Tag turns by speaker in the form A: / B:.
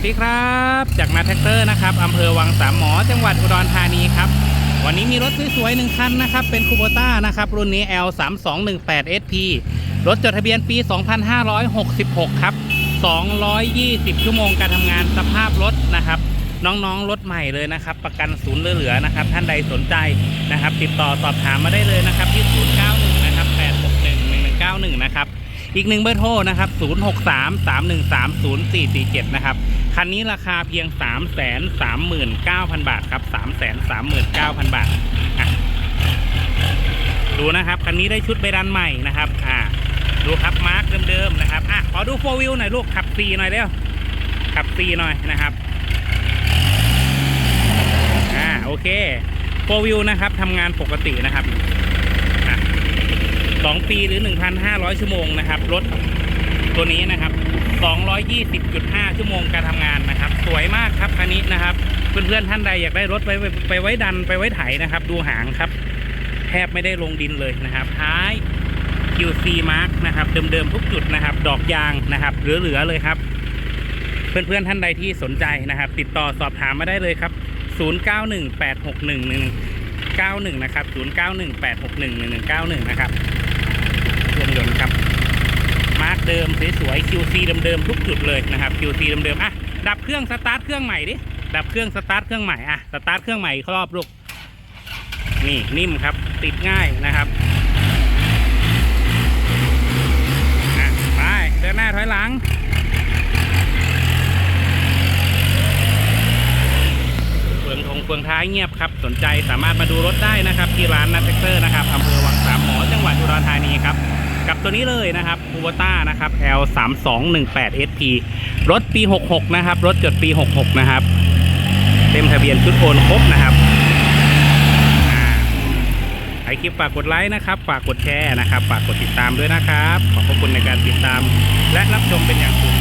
A: วัสดีครับ จากนาแท็กเตอร์นะครับอำเภอวังสามหมอจังหวัดอุดรธานีครับ วันนี้มีรถสวยๆหนึ่งคันนะครับ เป็นคูโบต้านะครับ รุ่นนี้ L 3 2 1 8 SP รถจดทะเบียนปี 2566 ครับ 220 ชั่วโมงการทำงานสภาพรถนะครับ น้องๆ รถใหม่เลยนะครับ ประกันศูนย์เหลือๆนะครับ ท่านใดสนใจนะครับ ติดต่อสอบถามมาได้เลยนะครับที่091นะครับ861 1191 นะครับ อีกหนึ่งเบอร์โทรนะครับ 063 313 0447 นะครับ คันนี้ราคาเพียง 339,000 บาทครับ 339,000 บาท ดูนะครับ คันนี้ได้ชุดใบดันใหม่นะครับ อ่า ดูครับ มาร์กเดิมๆนะครับ อะ ขอดูโฟวิวหน่อยลูก ขับฟรีหน่อยเร็ว ขับฟรีหน่อยนะครับ อ่า โอเคโฟวิวนะครับทำงานปกตินะครับ อะสองปีหรือ 1,500 ชั่วโมงนะครับรถตัวนี้นะครับ 220.5 ชั่วโมงการทำงานนะครับ สวยมากครับคันนี้นะครับ เพื่อนๆท่านใดอยากได้รถไปไปไปไว้ดันไปไว้ไถนะครับ ดูหางครับแทบไม่ได้ลงดินเลยนะครับ ท้าย QC Mark นะครับ เดิมๆทุกจุดนะครับ ดอกยางนะครับ เหลือๆเลยครับ เพื่อนๆท่านใดที่สนใจนะครับ ติดต่อสอบถามมาได้เลยครับ 0918611191 นะครับ 0918611191 นะครับ เครื่องยนต์ครับ มาร์ก เดิมสวยๆ QC เดิมๆทุกจุดเลยนะครับ QC เดิมๆอะดับเครื่องสตาร์ทเครื่องใหม่ดิดับเครื่องสตาร์ทเครื่องใหม่อะสตาร์ทเครื่องใหม่อีกรอบลูกนี่นิ่มครับติดง่ายนะครับอะไปเดินหน้าถอยหลังเฟืองทงเฟืองท้ายเงียบครับ สนใจสามารถมาดูรถได้นะครับ ที่ร้านนัทเทคเตอร์นะครับอำเภอวังสามหมอจังหวัดอุดรธานีครับ กับตัวนี้เลยนะครับคูโบต้านะครับ L 3 2 1 8 SP รถปี 66 นะครับ รถจดปี 66 นะครับ เต็มทะเบียนชุดโอนครบนะครับอ่าใครคลิปฝากกดไลค์นะครับ ฝากกดแชร์นะครับ ฝากกดติดตามด้วยนะครับ ขอบพระคุณในการติดตาม และรับชมเป็นอย่างสูง